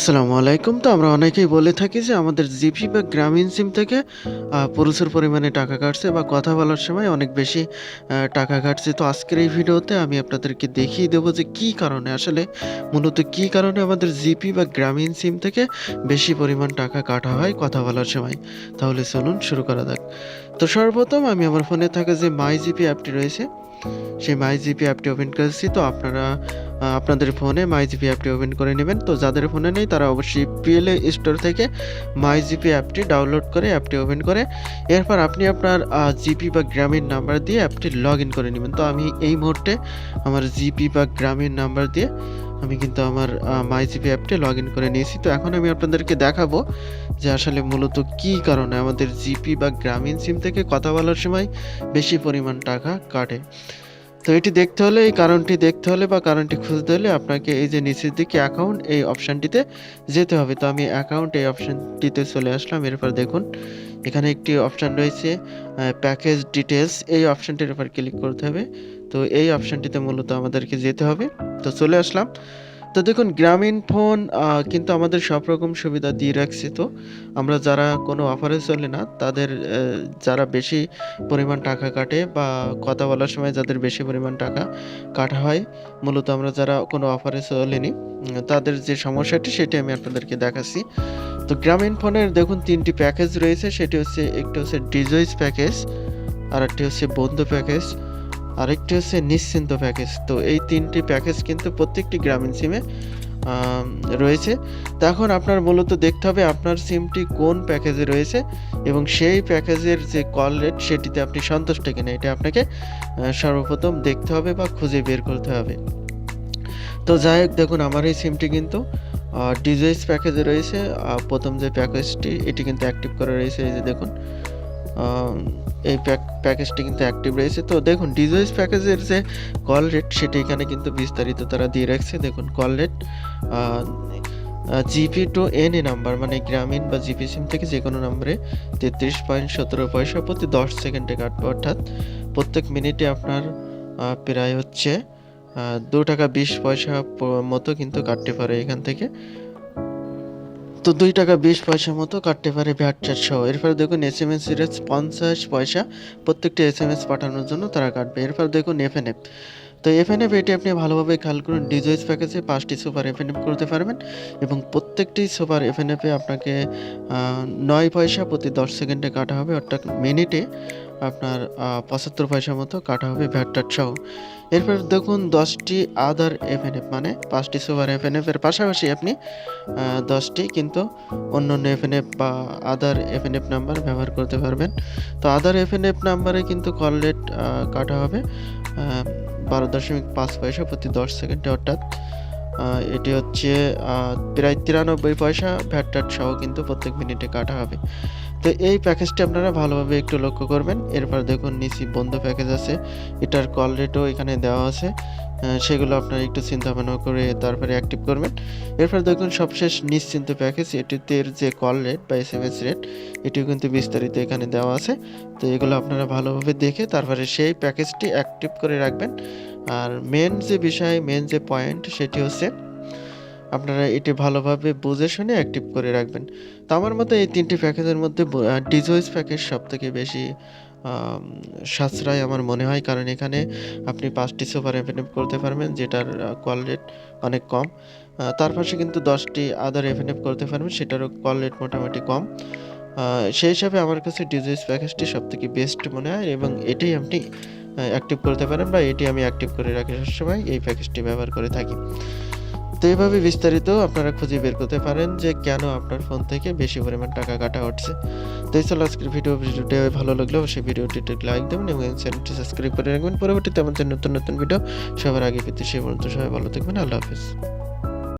আসসালামু আলাইকুম। তো আমরা অনেকেই বলে থাকি যে আমাদের জিপি বা গ্রামীণ সিম থেকে প্রচুর পরিমাণে টাকা কাটছে বা কথা বলার সময় অনেক বেশি টাকা কাটছে। তো আজকের এই ভিডিওতে আমি আপনাদেরকে দেখিয়ে দেবো যে কী কারণে আসলে মূলত কী কারণে আমাদের জিপি বা গ্রামীণ সিম থেকে বেশি পরিমাণ টাকা কাটা হয় কথা বলার সময়। তাহলে চলুন শুরু করা যাক। তো সর্বপ্রথম আমি আমার ফোনে থাকা যে মাই জিপি অ্যাপটি রয়েছে, সেই মাই জিপি অ্যাপটি ওপেন করেছি। তো আপনারা আপনাদের ফোনে মাই জিপি অ্যাপটি ওপেন করে নেবেন। তো যাদের ফোনে নেই, তারা অবশ্যই প্লে স্টোর থেকে মাই জিপি অ্যাপটি ডাউনলোড করে অ্যাপটি ওপেন করে, এরপর আপনি আপনার জিপি বা গ্রামীণ নাম্বার দিয়ে অ্যাপটি লগইন করে নেবেন তো আমি এই মুহূর্তে আমার জিপি বা গ্রামীণ নাম্বার দিয়ে আমি কিন্তু আমার আ মাই জিপি অ্যাপটি লগইন করে নিয়েছি। তো এখন আমি আপনাদেরকে দেখাবো যে আসলে মূলত কী কারণে আমাদের জিপি বা গ্রামীণ সিম থেকে কথা বলার সময় বেশি পরিমাণ টাকা কাটে। তো এটি দেখতে হলে, এই কারণটি দেখতে হলে বা কারণটি খুঁজতে হলে আপনাকে এই যে নিচের দিকে অ্যাকাউন্ট এই অপশানটিতে যেতে হবে। তো আমি অ্যাকাউন্ট এই অপশানটিতে চলে আসলাম। এরপর দেখুন, এখানে একটি অপশান রয়েছে প্যাকেজ ডিটেলস এই অপশানটির উপর ক্লিক করতে হবে। তো এই অপশানটিতে মূলত আমাদেরকে যেতে হবে। তো চলে আসলাম। তো দেখুন গ্রামীণ ফোন কিন্তু আমাদের সব রকম সুবিধা দিয়ে রাখছে। তো আমরা যারা কোনো অফারে চলে না তাদের যারা বেশি পরিমাণ টাকা কাটে বা কথা বলার সময় যাদের বেশি পরিমাণ টাকা কাটা হয়, মূলত আমরা যারা কোনো অফারে চলিনি তাদের যে সমস্যাটি সেটি আমি আপনাদেরকে দেখাচ্ছি। তো গ্রামীণ ফোনের দেখুন তিনটি প্যাকেজ রয়েছে সেটি হচ্ছে একটি হচ্ছে ডিজয়েস প্যাকেজ, আর একটি হচ্ছে বন্ধু প্যাকেজ, আরেকটি হচ্ছে নিশ্চিন্ত প্যাকেজ। তো এই তিনটি প্যাকেজ কিন্তু প্রত্যেকটি গ্রামীণ সিমে রয়েছে। তো এখন আপনার মূলত দেখতে হবে আপনার সিমটি কোন প্যাকেজে রয়েছে এবং সেই প্যাকেজের যে কল রেট সেটিতে আপনি সন্তুষ্ট কিনা, এটা আপনাকে সর্বপ্রথম দেখতে হবে বা খুঁজে বের করতে হবে। তো যাই হোক, দেখুন, আমার এই সিমটি কিন্তু আ ডিজয়েস প্যাকেজে রয়েছে। ১ম যে প্যাকেজটি এটি কিন্তু অ্যাক্টিভ করা রয়েছে এই যে দেখুন। এই প্যাক, প্যাকেজটি কিন্তু অ্যাক্টিভ রয়েছে। তো দেখুন, ডিজয়েস প্যাকেজের যে কল রেট সেটি এখানে কিন্তু বিস্তারিত তারা দিয়ে রাখছে। দেখুন call rate GP to any number মানে গ্রামীণ বা জিপি সিম থেকে যেকোনো নম্বরে ৩৩.১৭ পয়সা প্রতি ১০ সেকেন্ডে কাটবে। অর্থাৎ প্রত্যেক মিনিটে আপনার প্রায় হচ্ছে দু টাকা বিশ পয়সা মতো কিন্তু কাটতে পারে এখান থেকে। তো ৳২.২০ মতো কাটতে পারে ভ্যাট চ্যাট সহ। এরপরে দেখুন এস এম এস রেটস ৫০ পয়সা প্রত্যেকটি এস এম এস পাঠানোর জন্য তারা কাটবে। এরপর দেখুন এফএনএফ। তো এফএনএফ এটি আপনি ভালোভাবে খেয়াল করুন ডিজয়েস প্যাকেজে ৫ টি সুপার এফএনএফ করতে পারবেন এবং প্রত্যেকটি সুপার এফএনএফে আপনাকে নয় পয়সা প্রতি ১০ সেকেন্ডে কাটা হবে। অর্থাৎ মিনিটে আপনার পঁচাত্তর পয়সা মতো কাটা হবে ভ্যাট ট্যাট সহ। এরপর দেখুন ১০ টি আদার এফএনএফ মানে ৫ টি সুপার এফএনএফ এর পাশাপাশি আপনি, আ ১০ অন্য কিন্তু অন্যান্য এফএনএফ বা আদার এফএনএফ নাম্বার ব্যবহার করতে পারবেন। তো আদার এফএনএফ নাম্বারে কিন্তু কল রেট কাটা হবে বারো দশমিক পাঁচ পয়সা প্রতি ১০ সেকেন্ডে অর্থাৎ এটি হচ্ছে প্রায় ৯৩ পয়সা ভ্যাট সহ কিন্তু প্রত্যেক মিনিটে কাটা হবে। তো এই প্যাকেজটি আপনারা ভালোভাবে একটু লক্ষ্য করবেন। এরপর দেখুন নিচে বন্ধু প্যাকেজ আছে। এটার কল রেটও এখানে দেওয়া আছে। সেগুলো আপনারা একটু চিন্তা ভাবনা করে তারপরে অ্যাক্টিভ করবেন। এরপর দেখুন সবশেষ নিশ্চিন্ত প্যাকেজ এটিতে যে কল রেট বা এস এম এস রেট এটিও কিন্তু বিস্তারিত এখানে দেওয়া আছে। তো এগুলো আপনারা ভালোভাবে দেখে তারপরে সেই প্যাকেজটি অ্যাক্টিভ করে রাখবেন। আর মেন যে বিষয়, মেন যে পয়েন্ট সেটি হচ্ছে আপনারা এটি ভালোভাবে বুঝে শুনে অ্যাক্টিভ করে রাখবেন। তো আমার মতে এই তিনটি প্যাকেজের মধ্যে ডিজয়েস প্যাকেজ সবথেকে বেশি সাশ্রয় আমার মনে হয়। কারণ এখানে আপনি ৫ টি সুপার এফএনএফ করতে পারবেন, যেটার কল রেট অনেক কম। তার পাশে কিন্তু ১০ টি আদার এফএনএফ করতে পারবেন, সেটারও কল রেট মোটামুটি কম। সেই হিসাবে আমার কাছে ডিজয়েস প্যাকেজটি সবথেকে বেস্ট মনে হয় এবং এটাই আপনি অ্যাক্টিভ করতে পারেন বা এটি আমি অ্যাক্টিভ করে রাখি সবসময়, এই প্যাকেজটি ব্যবহার করে থাকি। তো এভাবে বিস্তারিত আপনারা খুঁজে বের করতে পারেন যে কেন আপনার ফোন থেকে বেশি পরিমাণ টাকা কাটা হচ্ছে। তো এই চলো আজকের ভিডিও। ভিডিওটি ভালো লাগলে অবশ্যই ভিডিওটিতে লাইক দেবেন এবং চ্যানেলটি সাবস্ক্রাইব করে রাখবেন। পরবর্তীতে আমাদের নতুন, নতুন ভিডিও সবার আগে পেতে সেই পর্যন্ত সবাই ভালো থাকবেন। আল্লাহ হাফেজ।